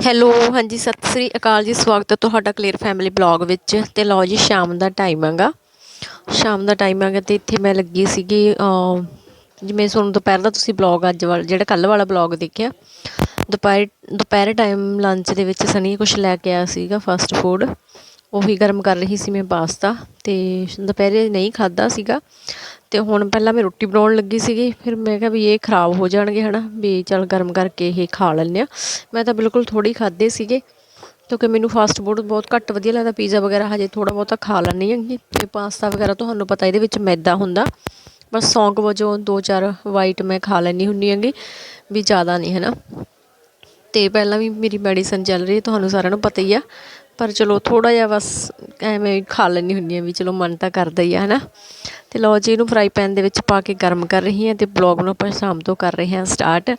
Hello ਹਾਂਜੀ, ਸਤਿ ਸ੍ਰੀ ਅਕਾਲ ਜੀ, ਸਵਾਗਤ ਹੈ ਤੁਹਾਡਾ ਕਲੀਅਰ ਫੈਮਿਲੀ ਬਲੌਗ ਵਿੱਚ ਤੇ ਲਓ ਜੀ, ਸ਼ਾਮ ਦਾ ਟਾਈਮ ਹੈਗਾ। ਸ਼ਾਮ ਦਾ ਟਾਈਮ ਹੈਗਾ ਤੇ ਇੱਥੇ ਮੈਂ ਲੱਗੀ ਸੀਗੀ ਜਿਵੇਂ ਤੁਹਾਨੂੰ ਦੁਪਹਿਰ ਦਾ ਤੁਸੀਂ ਬਲੌਗ ਅੱਜ ਵਾਲਾ, ਜਿਹੜਾ ਕੱਲ੍ਹ ਵਾਲਾ ਬਲੌਗ ਦੇਖਿਆ, ਦੁਪਹਿਰ, ਦੁਪਹਿਰੇ ਟਾਈਮ ਲੰਚ ਦੇ ਵਿੱਚ ਸਨੀ ਕੁਝ ਲੈ ਕੇ ਆਇਆ ਸੀਗਾ ਫਾਸਟ ਫੂਡ ਉਹੀ ਗਰਮ ਕਰ ਰਹੀ ਸੀ ਮੈਂ ਪਾਸਤਾ ਤੇ ਦੁਪਹਿਰੇ ਨਹੀਂ ਖਾਦਾ ਸੀਗਾ। ਤੇ ਹੁਣ ਪਹਿਲਾਂ ਮੈਂ ਰੋਟੀ ਬਣਾਉਣ ਲੱਗੀ ਸੀਗੀ, ਫਿਰ ਮੈਂ ਕਿਹਾ ਵੀ ਇਹ ਖਰਾਬ ਹੋ ਜਾਣਗੇ ਹਨਾ, ਵੀ ਚਲ ਗਰਮ ਕਰਕੇ ਇਹ ਖਾ ਲੈਂਦੇ ਆ ਮੈਂ ਤਾਂ ਬਿਲਕੁਲ ਥੋੜੀ ਖਾਦੇ ਸੀਗੇ, ਕਿਉਂਕਿ ਮੈਨੂੰ ਫਾਸਟ ਫੂਡ ਬਹੁਤ ਘੱਟ ਵਧੀਆ ਲੱਗਦਾ ਪੀਜ਼ਾ ਵਗੈਰਾ ਹਜੇ ਥੋੜਾ ਬਹੁਤਾ ਖਾ ਲੈਂਦੀ ਹੈਗੀ ਤੇ ਪਾਸਤਾ ਵਗੈਰਾ ਤੁਹਾਨੂੰ ਪਤਾ ਇਹਦੇ ਵਿੱਚ ਮੈਦਾ ਹੁੰਦਾ, ਬਸ ਸੌਂਕ ਵਜੋਂ ਦੋ ਚਾਰ ਵਾਈਟ ਮੈਂ ਖਾ ਲੈਂਦੀ ਹੁੰਦੀ ਹੈਗੀ, ਵੀ ਜ਼ਿਆਦਾ ਨਹੀਂ ਹੈ ਨਾ ਤੇ ਪਹਿਲਾਂ ਵੀ ਮੇਰੀ ਮੈਡੀਸਨ ਚੱਲ ਰਹੀ ਹੈ, ਤੁਹਾਨੂੰ ਸਾਰਿਆਂ ਨੂੰ ਪਤਾ ਹੀ ਆ। ਪਰ ਚਲੋ ਥੋੜਾ ਜਿਹਾ ਬਸ ਐਵੇਂ ਖਾ ਲੈਂਦੀ ਹੁੰਦੀ ਆ ਵੀ ਚਲੋ ਮਨ ਤਾਂ ਕਰਦਾ ਹੀ ਆ, ਹਨਾ। ਤੇ ਲਓ ਜੀ, ਇਹਨੂੰ ਫਰਾਈ ਪੈਨ ਦੇ ਵਿੱਚ ਪਾ ਕੇ ਗਰਮ ਕਰ ਰਹੀ ਹਾਂ ਤੇ ਬਲੌਗ ਨੂੰ ਆਪਾਂ ਸ਼ਾਮ ਤੋਂ ਕਰ ਰਹੇ ਹਾਂ ਸਟਾਰਟ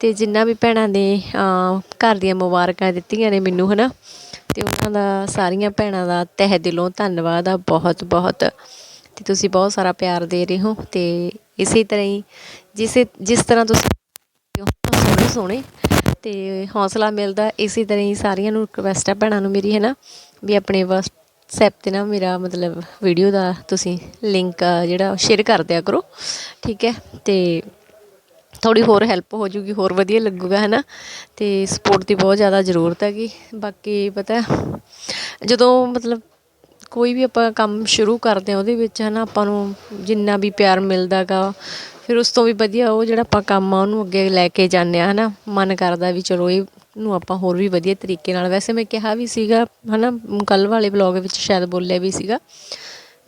ਤੇ ਜਿੰਨਾ ਵੀ ਭੈਣਾਂ ਨੇ ਘਰ ਦੀਆਂ ਮੁਬਾਰਕਾਂ ਦਿੱਤੀਆਂ ਨੇ ਮੈਨੂੰ, ਹਨਾ, ਤੇ ਉਹਨਾਂ ਦਾ, ਸਾਰੀਆਂ ਭੈਣਾਂ ਦਾ ਤਹਿ ਦਿਲੋਂ ਧੰਨਵਾਦ ਆ ਬਹੁਤ ਬਹੁਤ। ਤੇ ਤੁਸੀਂ ਬਹੁਤ ਸਾਰਾ ਪਿਆਰ ਦੇ ਰਹੇ ਹੋ ਤੇ ਇਸੇ ਤਰ੍ਹਾਂ ਹੀ ਜਿਸੇ, ਜਿਸ ਤਰ੍ਹਾਂ ਤੁਸੀਂ ਸੋਹਣੇ ਸੋਹਣੇ ਤੇ ਹੌਸਲਾ ਮਿਲਦਾ, ਇਸੇ ਤਰ੍ਹਾਂ ਹੀ ਸਾਰੀਆਂ ਨੂੰ ਰਿਕਵੈਸਟ ਹੈ ਭੈਣਾਂ ਨੂੰ ਮੇਰੀ ਹੈ ਨਾ ਵੀ ਆਪਣੇ ਵਟਸਐਪ ਤੇ ਨਾ ਮੇਰਾ ਮਤਲਬ ਵੀਡੀਓ ਦਾ ਤੁਸੀਂ ਲਿੰਕ ਜਿਹੜਾ ਸ਼ੇਅਰ ਕਰ ਦਿਆ ਕਰੋ, ਠੀਕ ਹੈ? ਤੇ ਥੋੜੀ ਹੋਰ ਹੈਲਪ ਹੋ ਜੂਗੀ, ਹੋਰ ਵਧੀਆ ਲੱਗੂਗਾ ਹੈ ਨਾ ਤੇ ਸਪੋਰਟ ਦੀ ਬਹੁਤ ਜ਼ਿਆਦਾ ਜ਼ਰੂਰਤ ਹੈਗੀ। ਬਾਕੀ ਪਤਾ, ਜਦੋਂ ਮਤਲਬ ਕੋਈ ਵੀ ਆਪਾਂ ਕੰਮ ਸ਼ੁਰੂ ਕਰਦੇ ਆ ਉਹਦੇ ਵਿੱਚ ਹੈ ਨਾ ਆਪਾਂ ਨੂੰ ਜਿੰਨਾ ਵੀ ਪਿਆਰ ਮਿਲਦਾ ਗਾ ਫਿਰ ਉਸ ਤੋਂ ਵੀ ਵਧੀਆ ਉਹ ਜਿਹੜਾ ਆਪਾਂ ਕੰਮ ਆ, ਉਹਨੂੰ ਅੱਗੇ ਲੈ ਕੇ ਜਾਂਦੇ ਆ, ਹਨਾ? ਮਨ ਕਰਦਾ ਵੀ ਚਲੋ ਇਹ ਨੂੰ ਆਪਾਂ ਹੋਰ ਵੀ ਵਧੀਆ ਤਰੀਕੇ ਨਾਲ। ਵੈਸੇ ਮੈਂ ਕਿਹਾ ਵੀ ਸੀਗਾ, ਹਨਾ? ਕੱਲ ਵਾਲੇ ਬਲੌਗ ਵਿੱਚ ਸ਼ਾਇਦ ਬੋਲਿਆ ਵੀ ਸੀਗਾ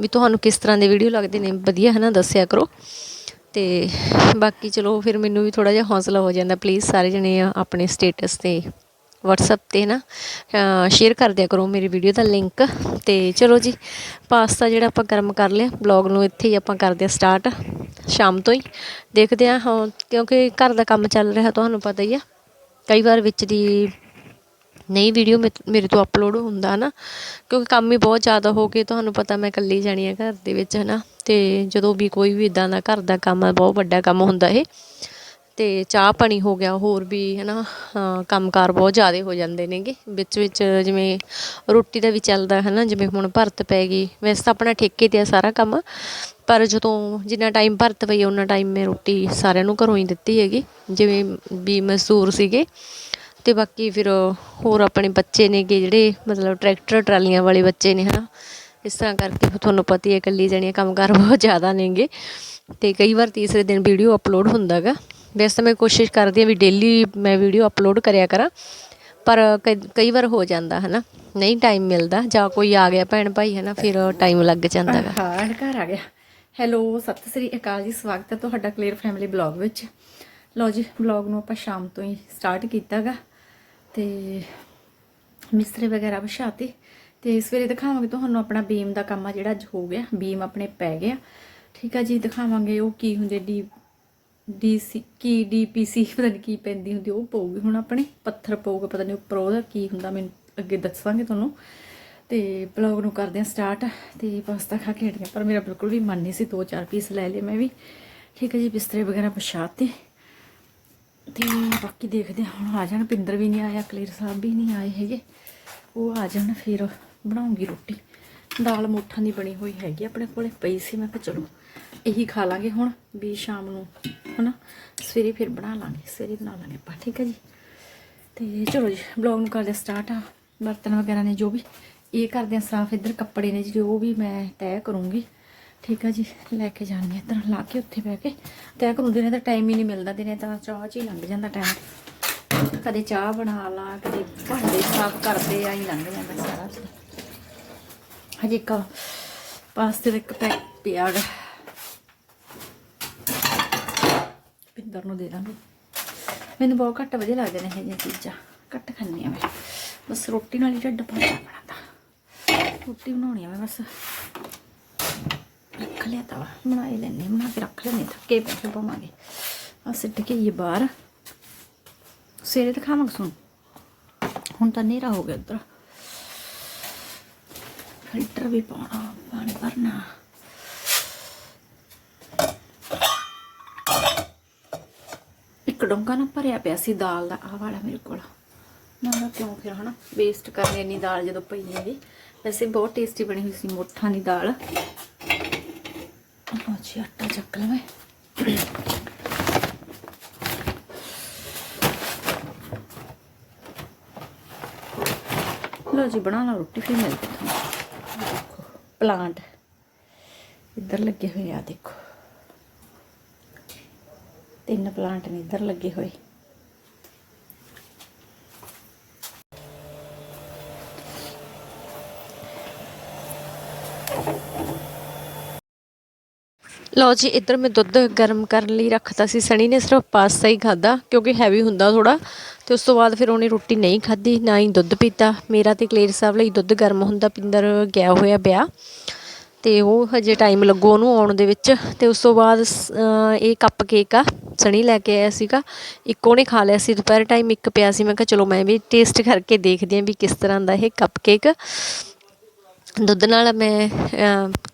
ਵੀ ਤੁਹਾਨੂੰ ਕਿਸ ਤਰ੍ਹਾਂ ਦੇ ਵੀਡੀਓ ਲੱਗਦੇ ਨੇ? ਵਧੀਆ, ਹਨਾ? ਦੱਸਿਆ ਕਰੋ। ਤੇ ਬਾਕੀ ਚਲੋ, ਫਿਰ ਮੈਨੂੰ ਵੀ ਥੋੜਾ ਜਿਹਾ ਹੌਸਲਾ ਹੋ ਜਾਂਦਾ। ਪਲੀਜ਼ ਸਾਰੇ ਜਣੇ ਆਪਣੇ ਸਟੇਟਸ ਤੇ WhatsApp ਤੇ ਨਾ ਸ਼ੇਅਰ ਕਰ ਦਿਆ ਕਰੋ ਮੇਰੀ ਵੀਡੀਓ ਦਾ ਲਿੰਕ ਤੇ ਚਲੋ ਜੀ ਪਾਸਤਾ ਜਿਹੜਾ ਆਪਾਂ ਗਰਮ ਕਰ ਲਿਆ ਬਲੌਗ ਨੂੰ ਇੱਥੇ ਹੀ ਆਪਾਂ ਕਰਦੇ ਆ ਸਟਾਰਟ ਸ਼ਾਮ ਤੋਂ ਹੀ ਦੇਖਦੇ ਆ ਹਾਂ ਕਿਉਂਕਿ ਘਰ ਦਾ ਕੰਮ ਚੱਲ ਰਿਹਾ ਤੁਹਾਨੂੰ ਪਤਾ ਹੀ ਆ, ਕਈ ਵਾਰ ਵਿੱਚ ਦੀ ਨਹੀਂ ਵੀਡੀਓ ਮੇਰੇ ਤੋਂ ਅਪਲੋਡ ਹੁੰਦਾ ਨਾ, ਕਿਉਂਕਿ ਕੰਮ ਹੀ ਬਹੁਤ ਜ਼ਿਆਦਾ ਹੋ ਗਏ ਤੁਹਾਨੂੰ ਪਤਾ ਮੈਂ ਇਕੱਲੀ ਜਾਣੀ ਆ ਘਰ ਦੇ ਵਿੱਚ ਹੈ ਨਾ ਤੇ ਜਦੋਂ ਵੀ ਕੋਈ ਵੀ ਇਦਾਂ ਦਾ ਘਰ ਦਾ ਕੰਮ ਬਹੁਤ ਵੱਡਾ ਕੰਮ ਹੁੰਦਾ ਇਹ ਅਤੇ ਚਾਹ ਪਾਣੀ ਹੋ ਗਿਆ ਹੋਰ ਵੀ ਹੈ ਨਾ ਹਾਂ, ਕੰਮਕਾਰ ਬਹੁਤ ਜ਼ਿਆਦਾ ਹੋ ਜਾਂਦੇ ਨੇਗੇ। ਵਿੱਚ ਵਿੱਚ ਜਿਵੇਂ ਰੋਟੀ ਦਾ ਵੀ ਚੱਲਦਾ ਹੈ ਨਾ ਜਿਵੇਂ ਹੁਣ ਭਰਤ ਪੈ ਗਈ। ਵੈਸੇ ਤਾਂ ਆਪਣਾ ਠੇਕੇ ਤੇ ਆ ਸਾਰਾ ਕੰਮ ਪਰ ਜਦੋਂ ਜਿੰਨਾ ਟਾਈਮ ਭਰਤ ਪਈ ਉਹਨਾਂ ਟਾਈਮ ਮੈਂ ਰੋਟੀ ਸਾਰਿਆਂ ਨੂੰ ਘਰੋਂ ਹੀ ਦਿੱਤੀ ਹੈਗੀ ਜਿਵੇਂ ਵੀ ਮਜ਼ਦੂਰ ਸੀਗੇ। ਅਤੇ ਬਾਕੀ ਫਿਰ ਹੋਰ ਆਪਣੇ ਬੱਚੇ ਨੇਗੇ ਜਿਹੜੇ ਮਤਲਬ ਟਰੈਕਟਰ ਟਰਾਲੀਆਂ ਵਾਲੇ ਬੱਚੇ ਨੇ ਹੈ ਨਾ ਇਸ ਤਰ੍ਹਾਂ ਕਰਕੇ ਤੁਹਾਨੂੰ ਪਤਾ ਹੀ ਹੈ ਇਕੱਲੀ ਜਣੀਆਂ ਕੰਮਕਾਰ ਬਹੁਤ ਜ਼ਿਆਦਾ ਨੇਗੇ। ਅਤੇ ਕਈ ਵਾਰ ਤੀਸਰੇ ਦਿਨ ਵੀਡੀਓ ਅਪਲੋਡ ਹੁੰਦਾ ਗਾ ਵੈਸੇ ਤਾਂ ਮੈਂ ਕੋਸ਼ਿਸ਼ ਕਰਦੀ ਹਾਂ ਵੀ ਡੇਲੀ ਮੈਂ ਵੀਡੀਓ ਅਪਲੋਡ ਕਰਿਆ ਕਰਾਂ, ਪਰ ਕਈ- ਕਈ ਵਾਰ ਹੋ ਜਾਂਦਾ ਹੈ ਨਾ ਨਹੀਂ ਟਾਈਮ ਮਿਲਦਾ, ਜਾਂ ਕੋਈ ਆ ਗਿਆ ਭੈਣ ਭਾਈ ਹੈ ਨਾ ਫਿਰ ਟਾਈਮ ਲੱਗ ਜਾਂਦਾ ਗਾ। ਹਾਂ ਘਰ ਆ ਗਿਆ। ਹੈਲੋ ਸਤਿ ਸ੍ਰੀ ਅਕਾਲ ਜੀ, ਸਵਾਗਤ ਹੈ ਤੁਹਾਡਾ ਕਲੀਅਰ ਫੈਮਿਲੀ ਬਲੌਗ ਵਿੱਚ। ਲਓ ਜੀ ਬਲੌਗ ਨੂੰ ਆਪਾਂ ਸ਼ਾਮ ਤੋਂ ਹੀ ਸਟਾਰਟ ਕੀਤਾਗਾ ਤੇ ਮਿਸਤਰੀ ਵਗੈਰਾ ਵਿਛਾਤੇ, ਤੇ ਸਵੇਰੇ ਦਿਖਾਵਾਂਗੇ ਤੁਹਾਨੂੰ ਆਪਣਾ ਬੀਮ ਦਾ ਕੰਮ ਆ ਜਿਹੜਾ ਅੱਜ ਹੋ ਗਿਆ। ਬੀਮ ਆਪਣੇ ਪੈ ਗਿਆ। ਠੀਕ ਆ ਜੀ, ਦਿਖਾਵਾਂਗੇ ਉਹ ਕੀ ਹੁੰਦੇ ਡੀ ਡੀਸੀ, ਕੀ ਡੀਪੀਸੀ ਪਤਾ ਨਹੀਂ ਕੀ ਪੈਂਦੀ ਹੁੰਦੀ, ਉਹ ਪਊਗੀ। ਹੁਣ ਆਪਣੇ ਪੱਥਰ ਪਊਗਾ, ਪਤਾ ਨਹੀਂ ਉੱਪਰ ਉਹਦਾ ਕੀ ਹੁੰਦਾ, ਮੈਨੂੰ ਅੱਗੇ ਦੱਸਾਂਗੇ ਤੁਹਾਨੂੰ। ਤੇ ਬਲੌਗ ਨੂੰ ਕਰਦੇ ਹਾਂ ਸਟਾਰਟ ਤੇ ਪਾਸਤਾ ਖਾ ਕੇ ਹਟੀਆਂ ਪਰ ਮੇਰਾ ਬਿਲਕੁਲ ਵੀ ਮਨ ਨਹੀਂ ਸੀ ਦੋ ਚਾਰ ਪੀਸ ਲੈ ਲਏ ਮੈਂ ਵੀ। ਠੀਕ ਹੈ ਜੀ, ਬਿਸਤਰੇ ਵਗੈਰਾ ਵਿਛਾਤੇ ਤੇ ਬਾਕੀ ਦੇਖਦੇ ਹਾਂ, ਹੁਣ ਆ ਜਾਣ, ਪਿੰਦਰ ਵੀ ਨਹੀਂ ਆਇਆ, ਕਲੀਰ ਸਾਹਿਬ ਵੀ ਨਹੀਂ ਆਏ ਹੈਗੇ। ਉਹ ਆ ਜਾਣ, ਫਿਰ ਬਣਾਉਂਗੀ ਰੋਟੀ। ਦਾਲ ਮੋਠਾਂ ਦੀ ਬਣੀ ਹੋਈ ਹੈਗੀ ਆਪਣੇ ਕੋਲੇ, ਪਈ ਸੀ, ਮੈਂ ਕਿਹਾ ਚਲੋ ਇਹੀ ਖਾ ਲਾਂਗੇ ਹੁਣ, ਵੀ ਸ਼ਾਮ ਨੂੰ। ਹਨਾ? ਸਵੇਰੇ ਫਿਰ ਬਣਾ ਲਾਂਗੇ, ਸਵੇਰੇ ਬਣਾ ਲਾਂਗੇ ਆਪਾਂ, ਠੀਕ ਹੈ ਜੀ? ਤੇ ਚਲੋ ਜੀ ਬਲੌਗ ਨੂੰ ਕਰਦੇ ਸਟਾਰਟ ਆ। ਬਰਤਨ ਵਗੈਰਾ ਨੇ ਜੋ ਵੀ, ਇਹ ਕਰਦੇ ਆ ਸਾਫ਼। ਇੱਧਰ ਕੱਪੜੇ ਨੇ ਜਿਹੜੇ ਉਹ ਵੀ ਮੈਂ ਤੈਅ ਕਰੂੰਗੀ, ਠੀਕ ਆ ਜੀ? ਲੈ ਕੇ ਜਾਣੀ ਇੱਧਰ, ਲਾ ਕੇ ਉੱਥੇ ਬਹਿ ਕੇ। ਤੈਅ ਕਰੂੰਦੇ ਨੇ ਤਾਂ ਟਾਈਮ ਹੀ ਨਹੀਂ ਮਿਲਦਾ, ਦਿਨੇ ਤਾਂ ਚਾਹ 'ਚ ਹੀ ਲੰਘ ਜਾਂਦਾ ਟਾਈਮ ਕਦੇ ਚਾਹ ਬਣਾ ਲਾ, ਕਦੇ ਭਾਂਡੇ ਸਾਫ਼ ਕਰਦੇ ਆ, ਹੀ ਲੰਘ ਜਾਂਦਾ ਸਾਰਾ ਹਜੇ ਇੱਕ ਪਾਸਤੇ ਦਾ ਇੱਕ ਪੈਕ ਪਿਆ ਪਿੰਦਰ ਨੂੰ ਦੇ ਦਾਂਗੇ। ਮੈਨੂੰ ਬਹੁਤ ਘੱਟ ਵਧੀਆ ਲੱਗਦੇ ਨੇ ਇਹ ਜਿਹੀਆਂ ਚੀਜ਼ਾਂ। ਘੱਟ ਖਾਂਦੀ ਆ ਮੈਂ। ਬਸ ਰੋਟੀ ਨਾਲ ਹੀ ਢਿੱਡ ਭਰਦਾ ਬਣਾਤਾ ਰੋਟੀ ਬਣਾਉਣੀ ਆ ਮੈਂ ਬਸ। ਰੱਖ ਲਿਆ ਤਾਂ ਬਣਾ ਹੀ ਲੈਣੇ ਬਣਾ ਕੇ ਰੱਖ ਲੈਣੇ ਥੱਕੇ ਪੈ ਪਾਵਾਂਗੇ। ਆ ਸਿੱਟ ਕੇ ਇਹ ਬਾਹਰ। ਸਵੇਰੇ ਦਿਖਾਵਾਂਗੇ ਸੁਣ ਹੁਣ ਤਾਂ ਹਨੇਰਾ ਹੋ ਗਿਆ ਉਧਰ ਫਿਲਟਰ ਵੀ ਪਾਉਣਾ, ਪਾਣੀ ਭਰਨਾ ਇੱਕ ਡੋਂਗਾ ਨਾ ਭਰਿਆ ਪਿਆ ਸੀ ਦਾਲ ਦਾ, ਆਹ ਵਾਲਾ ਮੇਰੇ ਕੋਲ। ਨਾ ਕਿਉਂ ਫਿਰ ਹਨਾ ਵੇਸਟ ਕਰਨੀ ਇੰਨੀ ਦਾਲ ਜਦੋਂ ਪਈ ਹੈਗੀ। ਵੈਸੇ ਬਹੁਤ ਟੇਸਟੀ ਬਣੀ ਹੋਈ ਸੀ ਮੋਠਾਂ ਦੀ ਦਾਲ। ਅੱਛਾ ਆਟਾ ਚੱਕ ਲਵਾਂ ਲਓ ਜੀ, ਬਣਾ ਲਓ ਰੋਟੀ ਫਿਰ ਮਿਲਦੇ ਤੁਹਾਨੂੰ ਦੇਖੋ ਪਲਾਂਟ ਇੱਧਰ ਲੱਗੇ ਹੋਏ ਆ, ਦੇਖੋ। ਤਿੰਨ ਪਲਾਂਟ ਨੇ, ਇੱਧਰ ਲੱਗੇ ਹੋਏ। ਲਓ ਜੀ, ਇੱਧਰ ਮੈਂ ਦੁੱਧ ਗਰਮ ਕਰਨ ਲਈ ਰੱਖਤਾ ਸੀ। ਸਣੀ ਨੇ ਸਿਰਫ ਪਾਸਤਾ ਹੀ ਖਾਦਾ ਕਿਉਂਕਿ ਹੈਵੀ ਹੁੰਦਾ ਥੋੜਾ ਤੇ ਉਸ ਤੋਂ ਬਾਅਦ ਫਿਰ ਉਹਨੇ ਰੋਟੀ ਨਹੀਂ ਖਾਧੀ, ਨਾ ਹੀ ਦੁੱਧ ਪੀਤਾ। ਮੇਰਾ ਤੇ ਕਲੇਰ ਸਾਹਿਬ ਲਈ ਦੁੱਧ ਗਰਮ ਹੁੰਦਾ ਪਿੰਦਰ ਗਿਆ ਹੋਇਆ ਵਿਆਹ। ਅਤੇ ਉਹ ਹਜੇ ਟਾਈਮ ਲੱਗੋ ਉਹਨੂੰ ਆਉਣ ਦੇ ਵਿੱਚ। ਅਤੇ ਉਸ ਤੋਂ ਬਾਅਦ ਇਹ ਕੱਪ ਕੇਕ ਆ, ਸਣੀ ਲੈ ਕੇ ਆਇਆ ਸੀਗਾ। ਇੱਕ ਉਹਨੇ ਖਾ ਲਿਆ ਸੀ, ਦੁਪਹਿਰ ਟਾਈਮ ਇੱਕ ਪਿਆ ਸੀ। ਮੈਂ ਕਿਹਾ ਚਲੋ ਮੈਂ ਵੀ ਟੇਸਟ ਕਰਕੇ ਦੇਖਦੀ ਹਾਂ ਵੀ ਕਿਸ ਤਰ੍ਹਾਂ ਦਾ ਇਹ ਕੱਪ ਕੇਕ ਦੁੱਧ ਨਾਲ ਮੈਂ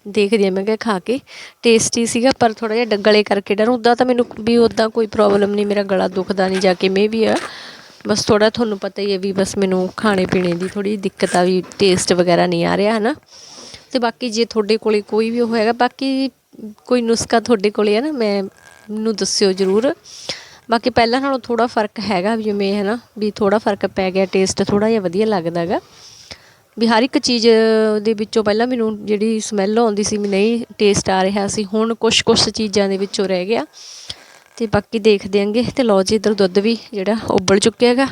ਦੇਖਦੀ ਹਾਂ, ਮੈਂ ਕਿਹਾ ਖਾ ਕੇ। ਟੇਸਟੀ ਸੀਗਾ, ਪਰ ਥੋੜਾ ਜਿਹਾ ਡ- ਗਲੇ ਕਰਕੇ ਡਰ। ਉੱਦਾਂ ਤਾਂ ਮੈਨੂੰ ਵੀ ਉੱਦਾਂ ਕੋਈ ਪ੍ਰੋਬਲਮ ਨਹੀਂ, ਮੇਰਾ ਗਲਾ ਦੁਖਦਾ ਨਹੀਂ, ਜਾ ਕੇ ਮੇ ਵੀ ਆ। ਬਸ ਥੋੜਾ ਤੁਹਾਨੂੰ ਪਤਾ ਹੀ ਹੈ ਵੀ ਬਸ ਮੈਨੂੰ ਖਾਣੇ ਪੀਣੇ ਦੀ ਥੋੜੀ ਦਿੱਕਤ ਆ, ਵੀ ਟੇਸਟ ਵਗੈਰਾ ਨਹੀਂ ਆ ਰਿਹਾ, ਹਨਾ? ਤੇ ਬਾਕੀ ਜੇ ਤੁਹਾਡੇ ਕੋਲੇ ਕੋਈ ਵੀ ਉਹ ਹੈਗਾ, ਬਾਕੀ ਕੋਈ ਨੁਸਖਾ ਤੁਹਾਡੇ ਕੋਲੇ ਹੈ ਨਾ, ਮੈਂ ਮੈਨੂੰ ਦੱਸਿਓ ਜ਼ਰੂਰ। ਬਾਕੀ ਪਹਿਲਾਂ ਨਾਲੋਂ ਥੋੜਾ ਫ਼ਰਕ ਹੈਗਾ ਵੀ ਜਿਵੇਂ ਹੈ ਨਾ ਵੀ ਥੋੜਾ ਫ਼ਰਕ ਪੈ ਗਿਆ ਟੇਸਟ ਥੋੜਾ ਜਿਹਾ ਵਧੀਆ ਲੱਗਦਾ ਗਾ ਵੀ ਹਰ ਇੱਕ ਚੀਜ਼ ਦੇ ਵਿੱਚੋਂ ਪਹਿਲਾਂ ਮੈਨੂੰ ਜਿਹੜੀ ਸਮੈਲ ਆਉਂਦੀ ਸੀ ਵੀ ਨਹੀਂ ਟੇਸਟ ਆ ਰਿਹਾ ਸੀ, ਹੁਣ ਕੁਝ ਕੁਝ ਚੀਜ਼ਾਂ ਦੇ ਵਿੱਚੋਂ ਰਹਿ ਗਿਆ। ਤੇ ਬਾਕੀ ਦੇਖਦੇ ਆਂਗੇ, ਤੇ ਲਓ ਜੀ ਇਧਰ ਦੁੱਧ ਵੀ ਜਿਹੜਾ ਉਬਲ ਚੁੱਕਿਆ ਹੈਗਾ।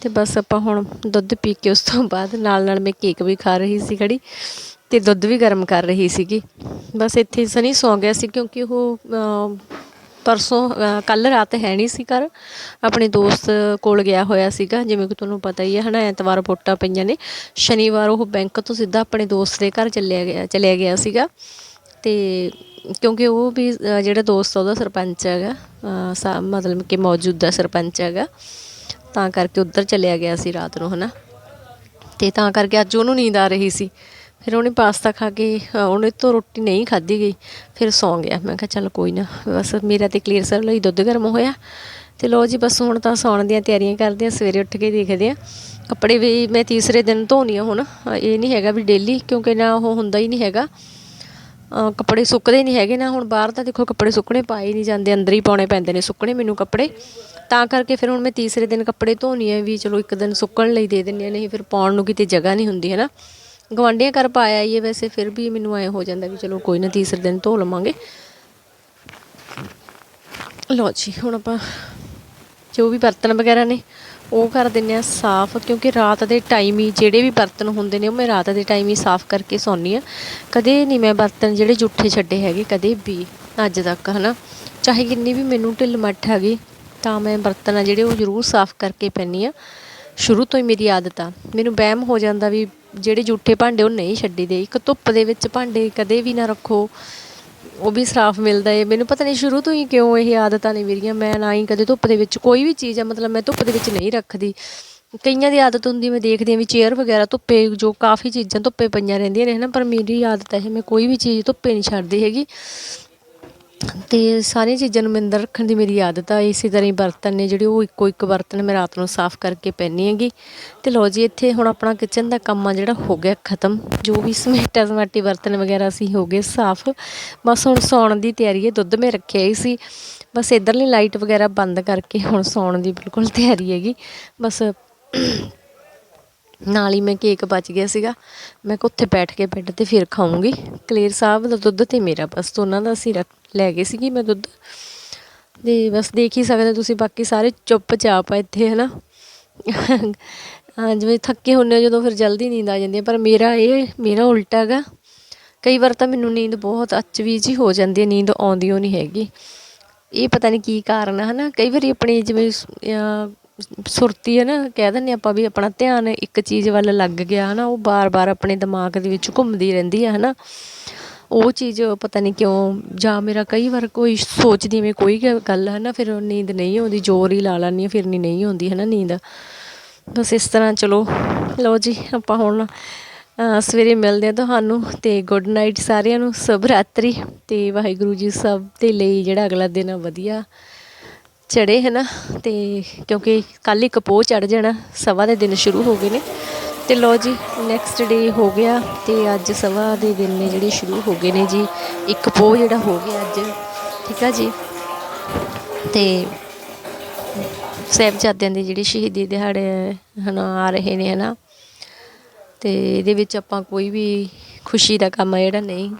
ਤੇ ਬਸ ਆਪਾਂ ਹੁਣ ਦੁੱਧ ਪੀ ਕੇ ਉਸ ਤੋਂ ਬਾਅਦ ਨਾਲ ਨਾਲ ਮੈਂ ਕੇਕ ਵੀ ਖਾ ਰਹੀ ਸੀ ਖੜੀ। ਤੇ ਦੁੱਧ ਵੀ ਗਰਮ ਕਰ ਰਹੀ ਸੀਗੀ। ਬਸ ਇੱਥੇ ਸਨੀ ਸੌ ਗਿਆ ਸੀ ਕਿਉਂਕਿ ਉਹ ਪਰਸੋਂ ਕੱਲ ਰਾਤ ਹੈ ਨਹੀਂ ਸੀ ਘਰ। ਆਪਣੇ ਦੋਸਤ ਕੋਲ ਗਿਆ ਹੋਇਆ ਸੀਗਾ, ਜਿਵੇਂ ਕਿ ਤੁਹਾਨੂੰ ਪਤਾ ਹੀ ਹੈ, ਹਨਾ, ਐਤਵਾਰ ਵੋਟਾਂ ਪਈਆਂ ਨੇ। ਸ਼ਨੀਵਾਰ ਉਹ ਬੈਂਕ ਤੋਂ ਸਿੱਧਾ ਆਪਣੇ ਦੋਸਤ ਦੇ ਘਰ ਚੱਲਿਆ ਗਿਆ, ਚਲਿਆ ਗਿਆ ਸੀਗਾ। ਤੇ ਕਿਉਂਕਿ ਉਹ ਵੀ ਜਿਹੜਾ ਦੋਸਤ ਉਹਦਾ ਸਰਪੰਚ ਹੈਗਾ ਸਾ- ਮਤਲਬ ਕਿ ਮੌਜੂਦਾ ਸਰਪੰਚ ਹੈਗਾ। ਤਾਂ ਕਰਕੇ ਉੱਧਰ ਚਲਿਆ ਗਿਆ ਸੀ ਰਾਤ ਨੂੰ, ਹਨਾ। ਤੇ ਤਾਂ ਕਰਕੇ ਅੱਜ ਉਹਨੂੰ ਨੀਂਦ ਆ ਰਹੀ ਸੀ। ਫਿਰ ਉਹਨੇ ਪਾਸਤਾ ਖਾ ਕੇ ਅ, ਉਹਨੇ ਤੋਂ ਰੋਟੀ ਨਹੀਂ ਖਾਧੀ ਗਈ। ਫਿਰ ਸੌਂ ਗਿਆ। ਮੈਂ ਕਿਹਾ ਚੱਲ ਕੋਈ ਨਾ ਬਸ ਮੇਰਾ ਤੇ ਕਲੀਅਰ ਸਰ ਲਈ ਦੁੱਧ ਗਰਮ ਹੋਇਆ। ਤੇ ਲੋ ਜੀ ਬਸ ਹੁਣ ਤਾਂ ਸੌਣ ਦੀਆਂ ਤਿਆਰੀਆਂ ਕਰਦੇ ਆ ਸਵੇਰੇ ਉੱਠ ਕੇ ਦੇਖਦੇ ਆ ਕੱਪੜੇ ਵੀ ਮੈਂ ਤੀਸਰੇ ਦਿਨ ਧੋਣੀ ਆ ਹੁਣ। ਇਹ ਨਹੀਂ ਹੈਗਾ ਵੀ ਡੇਲੀ ਕਿਉਂਕਿ ਨਾ ਉਹ ਹੁੰਦਾ ਹੀ ਨਹੀਂ ਹੈਗਾ। ਕੱਪੜੇ ਸੁੱਕਦੇ ਨਹੀਂ ਹੈਗੇ ਨਾ ਹੁਣ ਬਾਹਰ ਤਾਂ ਦੇਖੋ ਕੱਪੜੇ ਸੁੱਕਣੇ ਪਾਏ ਹੀ ਨਹੀਂ ਜਾਂਦੇ ਅੰਦਰ ਹੀ ਪਾਉਣੇ ਪੈਂਦੇ ਨੇ ਸੁੱਕਣੇ ਮੈਨੂੰ ਕੱਪੜੇ। ਤਾਂ ਕਰਕੇ ਫਿਰ ਹੁਣ ਮੈਂ ਤੀਸਰੇ ਦਿਨ ਕੱਪੜੇ ਧੋਣੀ ਆ ਵੀ ਚਲੋ ਇੱਕ ਦਿਨ ਸੁੱਕਣ ਲਈ ਦੇ ਦਿੰਨੀ ਆ ਨਹੀਂ ਫਿਰ ਪਾਉਣ ਨੂੰ ਕਿਤੇ ਜਗ੍ਹਾ ਨਹੀਂ ਹੁੰਦੀ ਹੈ ਨਾ। ਗਵਾਂਢੀਆਂ ਘਰ ਪਾਇਆ ਹੀ ਹੈ ਵੈਸੇ ਫਿਰ ਵੀ ਮੈਨੂੰ ਐ ਹੋ ਜਾਂਦਾ ਵੀ ਚਲੋ ਕੋਈ ਨਾ ਤੀਸਰੇ ਦਿਨ ਧੋ ਲਵਾਂਗੇ। ਲਓ ਜੀ, ਹੁਣ ਆਪਾਂ ਜੋ ਵੀ ਬਰਤਨ ਵਗੈਰਾ ਨੇ, ਉਹ ਕਰ ਦਿੰਨੇ ਆ ਸਾਫ਼, ਕਿਉਂਕਿ ਰਾਤ ਦੇ ਟਾਈਮ ਹੀ ਜਿਹੜੇ ਵੀ ਬਰਤਨ ਹੁੰਦੇ ਨੇ, ਉਹ ਮੈਂ ਰਾਤ ਦੇ ਟਾਈਮ ਹੀ ਸਾਫ਼ ਕਰਕੇ ਸੌਂਦੀ ਆ ਕਦੇ ਨਹੀਂ ਮੈਂ ਬਰਤਨ ਜਿਹੜੇ ਜੂਠੇ ਛੱਡੇ ਹੈਗੇ, ਕਦੇ ਵੀ, ਅੱਜ ਤੱਕ, ਹਨਾ? ਚਾਹੇ ਕਿੰਨੀ ਵੀ ਮੈਨੂੰ ਢਿੱਲ ਮੱਠ ਹੈਗੀ, ਤਾਂ ਮੈਂ ਬਰਤਨ ਆ ਜਿਹੜੇ ਉਹ ਜ਼ਰੂਰ ਸਾਫ਼ ਕਰਕੇ ਪੈਂਦੀ ਆ ਸ਼ੁਰੂ ਤੋਂ ਹੀ ਮੇਰੀ ਆਦਤ। ਆ ਮੈਨੂੰ ਵਹਿਮ ਹੋ ਜਾਂਦਾ ਵੀ ਜਿਹੜੇ ਜੂਠੇ ਭਾਂਡੇ ਉਹ ਨਹੀਂ ਛੱਡੀਦੇ ਇੱਕ ਧੁੱਪ ਦੇ ਵਿੱਚ ਭਾਂਡੇ ਕਦੇ ਵੀ ਨਾ ਰੱਖੋ। ਉਹ ਵੀ ਸਾਫ਼ ਮਿਲਦਾ ਏ। ਮੈਨੂੰ ਪਤਾ ਨਹੀਂ ਸ਼ੁਰੂ ਤੋਂ ਹੀ ਕਿਉਂ ਇਹ ਆਦਤਾਂ ਨੇ ਮੇਰੀਆਂ। ਮੈਂ ਨਾ ਹੀ ਕਦੇ ਧੁੱਪ ਦੇ ਵਿੱਚ ਕੋਈ ਵੀ ਚੀਜ਼ ਆ, ਮਤਲਬ ਮੈਂ ਧੁੱਪ ਦੇ ਵਿੱਚ ਨਹੀਂ ਰੱਖਦੀ। ਕਈਆਂ ਦੀ ਆਦਤ ਹੁੰਦੀ ਮੈਂ ਦੇਖਦੀ ਹਾਂ ਵੀ ਚੇਅਰ ਵਗੈਰਾ ਧੁੱਪੇ, ਜੋ ਕਾਫੀ ਚੀਜ਼ਾਂ ਧੁੱਪੇ ਪਈਆਂ ਰਹਿੰਦੀਆਂ ਨੇ ਹਨਾ, ਪਰ ਮੇਰੀ ਆਦਤ ਹੈ, ਮੈਂ ਕੋਈ ਵੀ ਚੀਜ਼ ਧੁੱਪੇ ਨਹੀਂ ਛੱਡਦੀ ਹੈਗੀ। ਅਤੇ ਸਾਰੀਆਂ ਚੀਜ਼ਾਂ ਨੂੰ ਮੈਂ ਅੰਦਰ ਰੱਖਣ ਦੀ ਮੇਰੀ ਆਦਤ ਆ, ਇਸੇ ਤਰ੍ਹਾਂ ਹੀ ਬਰਤਨ ਨੇ ਜਿਹੜੇ ਉਹ ਇੱਕੋ ਇੱਕ ਬਰਤਨ ਮੈਂ ਰਾਤ ਨੂੰ ਸਾਫ਼ ਕਰਕੇ ਪੈਂਦੀ ਹੈਗੀ। ਅਤੇ ਲਓ ਜੀ, ਇੱਥੇ ਹੁਣ ਆਪਣਾ ਕਿਚਨ ਦਾ ਕੰਮ ਆ ਜਿਹੜਾ, ਹੋ ਗਿਆ ਖਤਮ। ਜੋ ਵੀ ਸਮੇਟਾ ਸਮਾਟੀ ਬਰਤਨ ਵਗੈਰਾ ਸੀ, ਹੋ ਗਏ ਸਾਫ਼। ਬਸ ਹੁਣ ਸੌਣ ਦੀ ਤਿਆਰੀ ਹੈ, ਦੁੱਧ ਮੈਂ ਰੱਖਿਆ ਹੀ ਸੀ। ਬਸ ਇਧਰਲੀ ਲਾਈਟ ਵਗੈਰਾ ਬੰਦ ਕਰਕੇ ਹੁਣ ਸੌਣ ਦੀ ਬਿਲਕੁਲ ਤਿਆਰੀ ਹੈਗੀ। ਬਸ ਨਾਲ ਹੀ ਮੈਂ ਕੇਕ ਬਚ ਗਿਆ ਸੀਗਾ। ਮੈਂ ਉੱਥੇ ਬੈਠ ਕੇ ਬੈੱਡ ਤੇ ਫਿਰ ਖਾਊਂਗੀ। ਕਲੇਰ ਸਾਹਿਬ ਦਾ ਦੁੱਧ ਤੇ ਮੇਰਾ ਬਸ ਦੋਨਾਂ ਦਾ ਅਸੀਂ ਰੱਖ ਲੈ ਗਏ ਸੀਗੀ ਮੈਂ ਦੁੱਧ। ਤੇ ਬਸ ਦੇਖ ਹੀ ਸਕਦੇ ਤੁਸੀਂ, ਬਾਕੀ ਸਾਰੇ ਚੁੱਪਚਾਪ ਆ ਇੱਥੇ, ਹਨਾ। ਹਾਂ, ਜਿਵੇਂ ਥੱਕੇ ਹੁੰਦੇ ਹੋ ਜਦੋਂ ਫਿਰ ਜਲਦੀ ਨੀਂਦ ਆ ਜਾਂਦੀ ਹੈ, ਪਰ ਮੇਰਾ ਇਹ, ਮੇਰਾ ਉਲਟਾ ਹੈਗਾ। ਕਈ ਵਾਰ ਤਾਂ ਮੈਨੂੰ ਨੀਂਦ ਬਹੁਤ ਅਚਵੀ ਜੀ ਹੋ ਜਾਂਦੀ ਹੈ, ਨੀਂਦ ਆਉਂਦੀ ਓ ਨਹੀਂ ਹੈਗੀ। ਇਹ ਪਤਾ ਨਹੀਂ ਕੀ ਕਾਰਨ ਹੈ ਹਨਾ। ਕਈ ਵਾਰੀ ਆਪਣੀ ਜਿਵੇਂ ਸੁਰਤੀ ਹੈ ਨਾ, ਕਹਿ ਦਿੰਦੇ ਆਪਾਂ ਵੀ ਆਪਣਾ ਧਿਆਨ ਇੱਕ ਚੀਜ਼ ਵੱਲ ਲੱਗ ਗਿਆ ਹੈ ਨਾ ਉਹ ਬਾਰ-ਬਾਰ ਆਪਣੇ ਦਿਮਾਗ ਦੇ ਵਿੱਚ ਘੁੰਮਦੀ ਰਹਿੰਦੀ ਹੈ ਨਾ ਉਹ ਚੀਜ਼ ਪਤਾ ਨਹੀਂ ਕਿਉਂ, ਜਾਂ ਮੇਰਾ ਕਈ ਵਾਰ ਕੋਈ ਸੋਚਦੀ ਮੈਂ ਕੋਈ ਗੱਲ ਹੈ ਨਾ ਫਿਰ ਨੀਂਦ ਨਹੀਂ ਆਉਂਦੀ, ਜ਼ੋਰ ਹੀ ਲਾ ਲੈਂਦੀ ਹਾਂ, ਫਿਰ ਨਹੀਂ ਨਹੀਂ ਆਉਂਦੀ ਹੈ ਨਾ ਨੀਂਦ। ਬਸ ਇਸ ਤਰ੍ਹਾਂ, ਚਲੋ, ਲਓ ਜੀ, ਆਪਾਂ ਹੁਣ ਸਵੇਰੇ ਮਿਲਦੇ ਆ ਤੁਹਾਨੂੰ, ਤੇ ਗੁੱਡ ਨਾਈਟ ਸਾਰਿਆਂ ਨੂੰ, ਸਭ ਰਾਤਰੀ, ਤੇ ਵਾਹਿਗੁਰੂ ਜੀ ਸਭ ਦੇ ਲਈ ਜਿਹੜਾ ਅਗਲਾ ਦਿਨ ਆ ਵਧੀਆ। ਚੜੇ, ਹੈ ਨਾ? ਤੇ ਕਿਉਂਕਿ ਕੱਲ ਇੱਕ ਪੋਹ ਚੜ ਜਾਣਾ ਸਵਾ ਦੇ ਦਿਨ ਸ਼ੁਰੂ ਹੋ ਗਏ ਨੇ। ਤੇ ਲੋ ਜੀ ਨੈਕਸਟ ਡੇ ਹੋ ਗਿਆ ਤੇ ਅੱਜ ਸਵਾ ਦੇ ਦਿਨ ਨੇ ਜਿਹੜੇ ਸ਼ੁਰੂ ਹੋ ਗਏ ਨੇ ਜੀ। ਇੱਕ ਪੋਹ ਜਿਹੜਾ ਹੋ ਗਿਆ ਅੱਜ, ਠੀਕ ਆ ਜੀ? ਤੇ ਸਾਹਿਬਜ਼ਾਦਿਆਂ ਦੇ ਜਿਹੜੇ ਸ਼ਹੀਦੀ ਦਿਹਾੜੇ ਹਨ ਆ ਰਹੇ ਨੇ ਹਨਾ ਤੇ ਇਹਦੇ ਵਿੱਚ ਆਪਾਂ ਕੋਈ ਵੀ ਖੁਸ਼ੀ ਦਾ ਕੰਮ ਜਿਹੜਾ ਨਹੀਂ,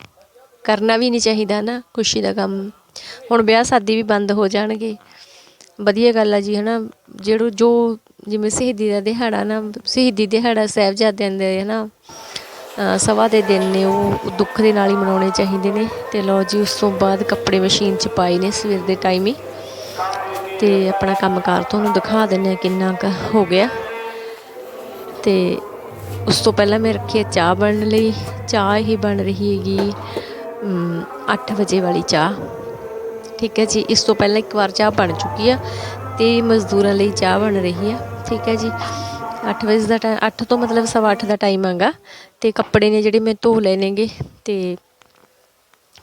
ਕਰਨਾ ਵੀ ਨਹੀਂ ਚਾਹੀਦਾ, ਨਾ? ਖੁਸ਼ੀ ਦਾ ਕੰਮ। ਹੁਣ ਵਿਆਹ ਸ਼ਾਦੀ ਵੀ ਬੰਦ ਹੋ ਜਾਣਗੇ। ਵਧੀਆ ਗੱਲ ਆ ਜੀ ਹੈ ਨਾ ਜਿਹੜੋ ਜੋ ਜਿਵੇਂ ਸ਼ਹੀਦੀ ਦਾ ਦਿਹਾੜਾ ਨਾ, ਸ਼ਹੀਦੀ ਦਿਹਾੜਾ ਸਾਹਿਬਜ਼ਾਦਿਆਂ ਦੇ ਹੈ ਨਾ ਸਭਾ ਦੇ ਦਿਨ ਨੇ, ਉਹ ਦੁੱਖ ਦੇ ਨਾਲ ਹੀ ਮਨਾਉਣੇ ਚਾਹੀਦੇ ਨੇ। ਤੇ ਲਓ ਜੀ, ਉਸ ਤੋਂ ਬਾਅਦ ਕੱਪੜੇ ਮਸ਼ੀਨ 'ਚ ਪਾਏ ਨੇ ਸਵੇਰ ਦੇ ਟਾਈਮ ਹੀ। ਤੇ ਆਪਣਾ ਕੰਮਕਾਰ ਤੁਹਾਨੂੰ ਦਿਖਾ ਦਿੰਨੇ ਆ ਕਿੰਨਾ ਕੁ ਹੋ ਗਿਆ। ਤੇ ਉਸ ਤੋਂ ਪਹਿਲਾਂ ਮੈਂ ਰੱਖੀ ਹੈ ਚਾਹ ਬਣਨ ਲਈ। ਚਾਹ ਹੀ ਬਣ ਰਹੀ ਹੈਗੀ 8 ਵਜੇ ਵਾਲੀ ਚਾਹ। ਠੀਕ ਹੈ ਜੀ, ਇਸ ਤੋਂ ਪਹਿਲਾਂ ਇੱਕ ਵਾਰ ਚਾਹ ਬਣ ਚੁੱਕੀ ਆ ਤੇ ਮਜ਼ਦੂਰਾਂ ਲਈ ਚਾਹ ਬਣ ਰਹੀ ਆ, ਠੀਕ ਹੈ ਜੀ। 8 ਵਜੇ ਦਾ ਟਾਈਮ 8 ਤੋਂ ਮਤਲਬ ਸਵਾ ਅੱਠ ਦਾ ਟਾਈਮ ਆਗਾ ਤੇ ਕੱਪੜੇ ਨੇ ਜਿਹੜੇ ਮੈਂ ਧੋ ਲਏ ਨੇਗੇ ਤੇ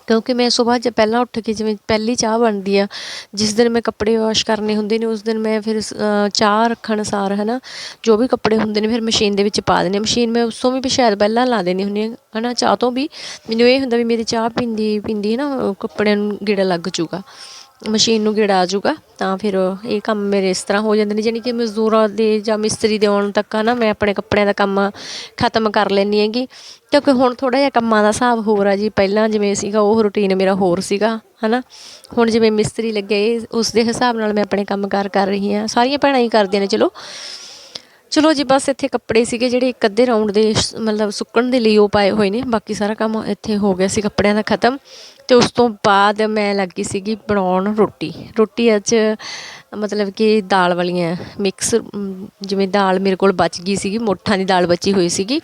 ਕਿਉਂਕਿ ਮੈਂ ਸੁਬਾਹ ਜ ਪਹਿਲਾਂ ਉੱਠ ਕੇ ਜਿਵੇਂ ਪਹਿਲੀ ਚਾਹ ਬਣਦੀ ਆ, ਜਿਸ ਦਿਨ ਮੈਂ ਕੱਪੜੇ ਵਾਸ਼ ਕਰਨੇ ਹੁੰਦੇ ਨੇ, ਉਸ ਦਿਨ ਮੈਂ ਫਿਰ ਚਾਹ ਰੱਖਣ ਸਾਰ ਨਾ ਜੋ ਵੀ ਕੱਪੜੇ ਹੁੰਦੇ ਨੇ ਫਿਰ ਮਸ਼ੀਨ ਦੇ ਵਿੱਚ ਪਾ ਦਿੰਦੇ ਮਸ਼ੀਨ ਮੈਂ ਉਸ ਤੋਂ ਵੀ ਸ਼ਾਇਦ ਪਹਿਲਾਂ ਲਾ ਦੇਣੀ ਹੁੰਦੀ ਹਾਂ ਹੈ ਨਾ ਚਾਹ ਤੋਂ ਵੀ। ਮੈਨੂੰ ਇਹ ਹੁੰਦਾ ਵੀ ਮੇਰੀ ਚਾਹ ਪੀਂਦੀ ਪੀਂਦੀ ਹੈ ਨਾ ਕੱਪੜਿਆਂ ਨੂੰ ਗੇੜਾ ਲੱਗ ਜੂਗਾ। ਮਸ਼ੀਨ ਨੂੰ ਗੇੜਾ ਆ ਜੂਗਾ ਤਾਂ ਫਿਰ ਇਹ ਕੰਮ ਮੇਰੇ ਇਸ ਤਰ੍ਹਾਂ ਹੋ ਜਾਂਦੇ ਨੇ, ਜਾਣੀ ਕਿ ਮਜ਼ਦੂਰਾਂ ਦੇ ਜਾਂ ਮਿਸਤਰੀ ਦੇ ਆਉਣ ਤੱਕ ਨਾ ਮੈਂ ਆਪਣੇ ਕੱਪੜਿਆਂ ਦਾ ਕੰਮ ਖਤਮ ਕਰ ਲੈਂਦੀ ਹੈਗੀ। ਕਿਉਂਕਿ ਹੁਣ ਥੋੜਾ ਜਿਹਾ ਕੰਮਾਂ ਦਾ ਹਿਸਾਬ ਹੋਰ ਆ ਜੀ, ਪਹਿਲਾਂ ਜਿਵੇਂ ਸੀਗਾ ਉਹ ਰੁਟੀਨ ਮੇਰਾ ਹੋਰ ਸੀਗਾ, ਹਨਾ। ਹੁਣ ਜਿਵੇਂ ਮਿਸਤਰੀ ਲੱਗੇ, ਉਸ ਦੇ ਹਿਸਾਬ ਨਾਲ ਮੈਂ ਆਪਣੇ ਕੰਮ ਕਾਰ ਕਰ ਰਹੀ ਹਾਂ, ਸਾਰੀਆਂ ਭੈਣਾਂ ਹੀ ਕਰਦੀਆਂ ਨੇ, ਚਲੋ। ਚਲੋ ਜੀ, ਬਸ ਇੱਥੇ ਕੱਪੜੇ ਸੀਗੇ ਜਿਹੜੇ ਇੱਕ ਅੱਧੇ ਰਾਉਂਡ ਦੇ, ਮਤਲਬ ਸੁੱਕਣ ਦੇ ਲਈ ਉਹ ਪਾਏ ਹੋਏ ਨੇ, ਬਾਕੀ ਸਾਰਾ ਕੰਮ ਇੱਥੇ ਹੋ ਗਿਆ ਸੀ ਕੱਪੜਿਆਂ ਦਾ ਖਤਮ। ਅਤੇ ਉਸ ਤੋਂ ਬਾਅਦ ਮੈਂ ਲੱਗੀ ਸੀਗੀ ਬਣਾਉਣ ਰੋਟੀ। ਰੋਟੀ ਅੱਜ, ਮਤਲਬ ਕਿ ਦਾਲ ਵਾਲੀਆਂ ਮਿਕਸ ਜਿਵੇਂ ਦਾਲ ਮੇਰੇ ਕੋਲ ਬਚ ਗਈ ਸੀਗੀ, ਮੋਠਾਂ ਦੀ ਦਾਲ ਬਚੀ ਹੋਈ ਸੀਗੀ।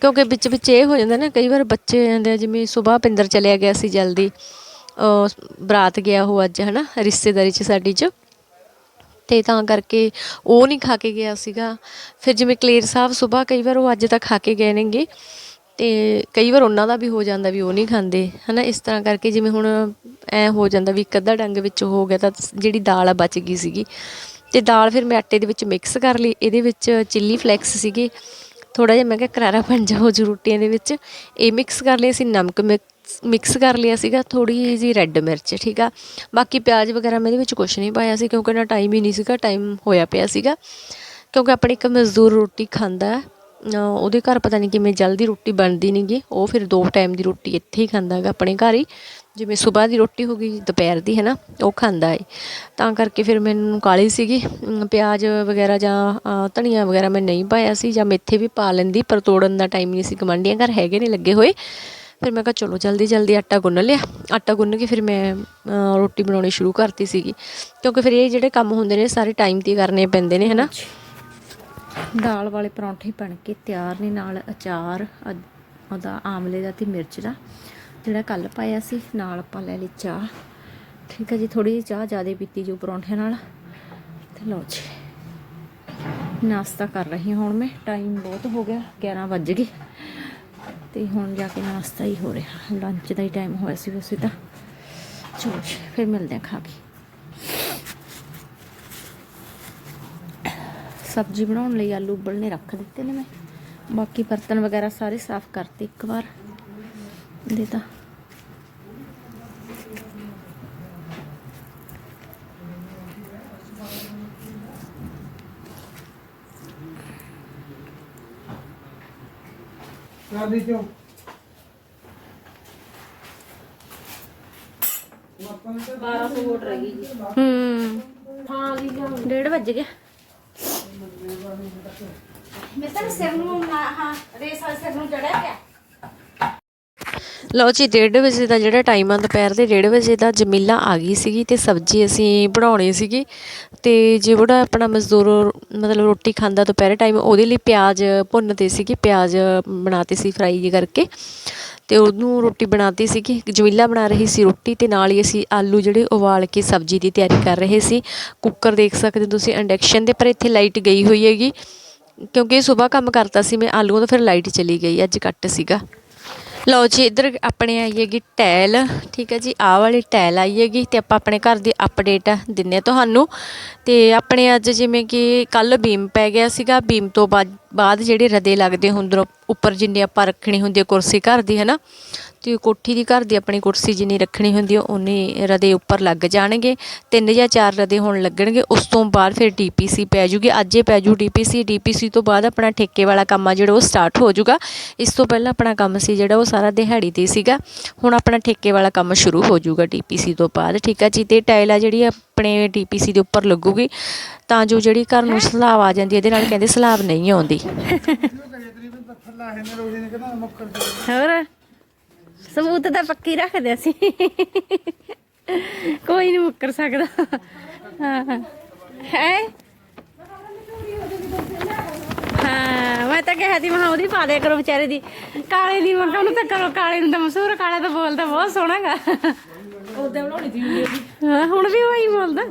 ਕਿਉਂਕਿ ਵਿੱਚ ਵਿੱਚ ਇਹ ਹੋ ਜਾਂਦਾ ਨਾ, ਕਈ ਵਾਰ ਬੱਚੇ ਜਾਂਦੇ ਆ, ਜਿਵੇਂ ਸੁਬਾਹ ਪਿੰਦਰ ਚਲਿਆ ਗਿਆ ਸੀ ਜਲਦੀ ਬਰਾਤ ਗਿਆ ਉਹ ਅੱਜ, ਹਨਾ, ਰਿਸ਼ਤੇਦਾਰੀ 'ਚ ਸਾਡੀ 'ਚ। ਤੇ ਤਾਂ ਕਰਕੇ ਉਹ ਨਹੀਂ ਖਾ ਕੇ ਗਿਆ ਸੀਗਾ। ਫਿਰ ਜਿਵੇਂ ਕਲੇਰ ਸਾਹਿਬ ਸਵੇਰ ਕਈ ਵਾਰ ਉਹ ਅੱਜ ਤੱਕ ਖਾ ਕੇ ਗਏ ਨੇਗੇ। ਤੇ ਕਈ ਵਾਰ ਉਹਨਾਂ ਦਾ ਵੀ ਹੋ ਜਾਂਦਾ ਵੀ ਉਹ ਨਹੀਂ ਖਾਂਦੇ, ਹਨਾ? ਇਸ ਤਰ੍ਹਾਂ ਕਰਕੇ ਜਿਵੇਂ ਹੁਣ ਐ ਹੋ ਜਾਂਦਾ ਵੀ ਇੱਕ ਅੱਧਾ ਡੰਗ ਵਿੱਚ ਹੋ ਗਿਆ ਤਾਂ ਜਿਹੜੀ ਦਾਲ ਆ ਬਚ ਗਈ ਸੀਗੀ। ਤੇ ਦਾਲ ਫਿਰ ਮੈਂ ਆਟੇ ਦੇ ਵਿੱਚ ਮਿਕਸ ਕਰ ਲਈ, ਇਹਦੇ ਵਿੱਚ ਚਿੱਲੀ ਫਲੈਕਸ ਸੀਗੇ। ਥੋੜਾ ਜਿਹਾ ਮੈਂ ਕਿਹਾ ਕਰਾਰਾ ਬਣ ਜਾ ਹੋ ਰੋਟੀਆਂ ਦੇ ਵਿੱਚ। ਇਹ ਮਿਕਸ ਕਰ ਲਿਆ ਸੀ ਨਮਕ ਮਿਕਸ ਮਿਕਸ ਕਰ ਲਿਆ ਸੀਗਾ ਥੋੜੀ ਜਿਹੀ ਰੈੱਡ ਮਿਰਚ, ਠੀਕ ਆ? ਬਾਕੀ ਪਿਆਜ਼ ਵਗੈਰਾ ਮੈਂ ਇਹਦੇ ਵਿੱਚ ਕੁਝ ਨਹੀਂ ਪਾਇਆ ਸੀ ਕਿਉਂਕਿ ਨਾ ਟਾਈਮ ਹੀ ਨਹੀਂ ਸੀਗਾ ਟਾਈਮ ਹੋਇਆ ਪਿਆ ਸੀਗਾ। ਕਿਉਂਕਿ ਆਪਣੇ ਇੱਕ ਮਜ਼ਦੂਰ ਰੋਟੀ ਖਾਂਦਾ ਉਹਦੇ ਘਰ ਪਤਾ ਨਹੀਂ ਕਿਵੇਂ ਜਲਦੀ ਰੋਟੀ ਬਣਦੀ ਨਹੀਂਗੀ ਉਹ ਫਿਰ ਦੋ ਟਾਈਮ ਦੀ ਰੋਟੀ ਇੱਥੇ ਹੀ ਖਾਂਦਾ ਹੈਗਾ ਆਪਣੇ ਘਰ ਹੀ। ਜਿਵੇਂ ਸਵੇਰ ਦੀ ਰੋਟੀ ਹੋ ਗਈ, ਦੁਪਹਿਰ ਦੀ, ਹੈ ਨਾ, ਉਹ ਖਾਂਦਾ ਹੈ ਤਾਂ ਕਰਕੇ ਫਿਰ ਮੈਨੂੰ ਕਾਲੀ ਸੀਗੀ। ਪਿਆਜ਼ ਵਗੈਰਾ ਜਾਂ ਧਨੀਆ ਵਗੈਰਾ ਮੈਂ ਨਹੀਂ ਪਾਇਆ ਸੀ ਜਾਂ ਮੇਥੇ ਵੀ ਪਾ ਲੈਂਦੀ, ਪਰ ਤੋੜਨ ਦਾ ਟਾਈਮ ਨਹੀਂ ਸੀ। ਗਵਾਂਢੀਆਂ ਘਰ ਹੈਗੇ ਨੇ ਲੱਗੇ ਹੋਏ। ਫਿਰ ਮੈਂ ਕਿਹਾ ਚਲੋ ਜਲਦੀ ਜਲਦੀ ਆਟਾ ਗੁੰਨ ਲਿਆ। ਆਟਾ ਗੁੰਨ ਕੇ ਫਿਰ ਮੈਂ ਰੋਟੀ ਬਣਾਉਣੀ ਸ਼ੁਰੂ ਕਰਤੀ ਸੀਗੀ। ਕਿਉਂਕਿ ਫਿਰ ਇਹ ਜਿਹੜੇ ਕੰਮ ਹੁੰਦੇ ਨੇ ਸਾਰੇ ਟਾਈਮ ਤੇ ਕਰਨੇ ਪੈਂਦੇ ਨੇ, ਹੈ ਨਾ। ਦਾਲ ਵਾਲੇ ਪਰੌਂਠੇ ਬਣ ਕੇ ਤਿਆਰ ਨੇ ਨਾਲ ਅਚਾਰ ਉਹਦਾ ਆਮਲੇ ਦਾ ਤੇ ਮਿਰਚ ਦਾ ਜਿਹੜਾ ਕੱਲ ਪਾਇਆ ਸੀ ਨਾਲ ਆਪਾਂ ਲੈ ਲਈ ਚਾਹ। ਠੀਕ ਹੈ ਜੀ ਥੋੜੀ ਜਿਹੀ ਚਾਹ ਜ਼ਿਆਦਾ ਪੀਤੀ ਜੋ ਪਰੌਂਠਿਆਂ ਨਾਲ। ਤੇ ਲਓ ਜੀ ਨਾਸ਼ਤਾ ਕਰ ਰਹੀ ਹਾਂ ਹੁਣ ਮੈਂ ਟਾਈਮ ਬਹੁਤ ਹੋ ਗਿਆ 11 ਵੱਜ ਗਏ। ਤੇ ਹੁਣ ਜਾ ਕੇ ਨਾਸ਼ਤਾ ਹੀ ਹੋ ਰਿਹਾ ਲੰਚ ਦਾ ਹੀ ਟਾਈਮ ਹੋਇਆ ਸੀ ਵੈਸੇ ਤਾਂ। ਚਲੋ ਜੀ, ਫਿਰ ਮਿਲਦੇ ਹਾਂ ਖਾ ਕੇ। ਸਬਜ਼ੀ ਬਣਾਉਣ ਲਈ ਆਲੂ ਉਬਲਨੇ ਰੱਖ ਦਿੱਤੇ ਨੇ ਮੈਂ। ਬਾਕੀ ਬਰਤਨ ਵਗੈਰਾ ਸਾਰੇ ਸਾਫ਼ ਕਰਤੇ ਇੱਕ ਵਾਰ। ਦੇ ਤਾਂ। ਰਾਦੀ ਕਿਉਂ? ਹੂੰ। ਹਾਂ। ਡੇਢ ਵੱਜ ਗਿਆ ਮੈਂ ਤਾਂ ਸਿਰ ਨੂੰ ਹਾਂ ਰੇਸ ਵਾਲੇ ਸਿਰ ਨੂੰ ਚੜਿਆ ਗਿਆ ਲਓ ਜੀ 1:30 ਵਜੇ ਦਾ ਜਿਹੜਾ ਟਾਈਮ ਆ, ਦੁਪਹਿਰ ਦੇ 1:30 ਵਜੇ ਦਾ ਜਮੀਲਾ ਆ ਗਈ ਸੀਗੀ ਤੇ ਸਬਜ਼ੀ ਅਸੀਂ ਬਣਾਉਣੀ ਸੀਗੀ ਤੇ ਜਿਹੜਾ ਆਪਣਾ ਮਜ਼ਦੂਰ ਮਤਲਬ ਰੋਟੀ ਖਾਂਦਾ ਦੁਪਹਿਰੇ ਟਾਈਮ ਉਹਦੇ ਲਈ ਪਿਆਜ਼ ਭੁੰਨਦੇ ਸੀਗੇ, ਪਿਆਜ਼ ਬਣਾਤੇ ਸੀ ਫਰਾਈ ਕਰਕੇ ਤੇ ਉਹਨੂੰ ਰੋਟੀ ਬਣਾਤੀ ਸੀਗੀ, ਜਮੀਲਾ ਬਣਾ ਰਹੀ ਸੀ ਰੋਟੀ ਤੇ ਨਾਲ ਹੀ ਅਸੀਂ ਆਲੂ ਜਿਹੜੇ ਉਬਾਲ ਕੇ ਸਬਜ਼ੀ ਦੀ ਤਿਆਰੀ ਕਰ ਰਹੇ ਸੀ। ਕੁੱਕਰ ਦੇਖ ਸਕਦੇ ਹੋ ਤੁਸੀਂ ਇੰਡਕਸ਼ਨ ਦੇ ਪਰ ਇੱਥੇ ਲਾਈਟ ਗਈ ਹੋਈ ਹੈਗੀ ਕਿਉਂਕਿ ਸਵੇਰ ਕੰਮ ਕਰਤਾ ਸੀ, ਮੈਂ ਆਲੂਆਂ ਤੋਂ ਫਿਰ ਲਾਈਟ ਚਲੀ ਗਈ, ਅੱਜ ਕੱਟ ਸੀਗਾ। ਲਓ ਜੀ, ਇੱਧਰ ਆਪਣੇ ਆਈ ਹੈਗੀ ਟੈਲ, ਠੀਕ ਹੈ ਜੀ, ਆਹ ਵਾਲੀ ਟੈਲ ਆਈ ਹੈਗੀ ਤੇ ਆਪਾਂ ਆਪਣੇ ਘਰ ਦੀ ਅਪਡੇਟ ਦਿੰਨੇ ਆ ਤੁਹਾਨੂੰ। ਤੇ ਆਪਣੇ ਅੱਜ ਜਿਵੇਂ ਕਿ ਕੱਲ ਬੀਮ ਪੈ ਗਿਆ ਸੀਗਾ, ਬੀਮ ਤੋਂ ਬਾਅਦ ਬਾਅਦ ਜਿਹੜੇ ਰਦੇ ਲੱਗਦੇ ਹੁੰਦੇ ਉੱਪਰ ਜਿੰਨੇ ਆਪਾਂ ਰੱਖਣੀ ਹੁੰਦੀ ਹੈ ਕੁਰਸੀ ਘਰ ਦੀ ਹੈ ਨਾ ਤੇ ਕੋਠੀ ਦੀ ਘਰ ਦੀ ਆਪਣੀ ਕੁਰਸੀ ਜਿੰਨੀ ਰੱਖਣੀ ਹੁੰਦੀ ਹੈ ਉਨੇ ਰਦੇ ਉੱਪਰ ਲੱਗ ਜਾਣਗੇ। ਤਿੰਨ ਜਾਂ ਚਾਰ ਰਦੇ ਹੋਣ ਲੱਗਣਗੇ, ਉਸ ਤੋਂ ਬਾਅਦ ਫਿਰ ਡੀਪੀਸੀ ਪੈ ਜੂਗੀ। ਅੱਜ ਹੀ ਪੈ ਜੂ ਡੀਪੀਸੀ ਡੀਪੀਸੀ ਤੋਂ ਬਾਅਦ ਆਪਣਾ ਠੇਕੇ ਵਾਲਾ ਕੰਮ ਆ ਜਿਹੜਾ, ਉਹ ਸਟਾਰਟ ਹੋ ਜੂਗਾ। ਇਸ ਤੋਂ ਪਹਿਲਾਂ ਆਪਣਾ ਕੰਮ ਸੀ ਜਿਹੜਾ, ਉਹ ਸਾਰਾ ਦਿਹਾੜੀ ਤੇ ਸੀਗਾ। ਹੁਣ ਆਪਣਾ ਠੇਕੇ ਵਾਲਾ ਕੰਮ ਸ਼ੁਰੂ ਹੋ ਜਾਊਗਾ ਡੀਪੀਸੀ ਤੋਂ ਬਾਅਦ, ਠੀਕ ਆ ਜੀ? ਤੇ ਟਾਇਲ ਆ ਜਿਹੜੀ, ਆਪਣੇ ਡੀਪੀਸੀ ਦੇ ਉੱਪਰ ਲੱਗੂਗੀ। ਤਾਂ ਜੋ ਜਿਹੜੀ ਘਰ ਨੂੰ ਸਲਾਬ ਆ ਜਾਂਦੀ ਹੈ ਇਹਦੇ ਨਾਲ ਕਹਿੰਦੇ ਸਲਾਬ ਨਹੀਂ ਆਉਂਦੀ। ਹੋਰ? ਸਬੂਤ ਤਾਂ ਪੱਕੀ ਰੱਖਦੇ ਅਸੀਂ। ਕੋਈ ਨਹੀਂ ਮੁੱਕਰ ਸਕਦਾ। ਹਾਂ ਹੈ। ਹਾਂ? ਮੈਂ ਤਾਂ ਕਿਹਾ ਸੀ ਮੈਂ ਕਿਹਾ ਉਹਦੀ ਪਾ ਦਿਆ ਕਰੋ ਵਿਚਾਰੇ ਦੀ। ਕਾਲੇ ਦੀ ਮੈਂ ਕਿਹਾ ਉਹਨੂੰ ਤਾਂ ਕਰੋ ਕਾਲੇ ਨੂੰ ਤਾਂ ਮਸ਼ਹੂਰ ਕਾਲਾ ਤਾਂ ਬੋਲਦਾ ਬਹੁਤ ਸੋਹਣਾਗਾ ਉਹਦੇ ਬਣਾਉਣੀ ਸੀ ਹਾਂ ਹੁਣ ਵੀ ਉਹੀ ਬੋਲਦਾ।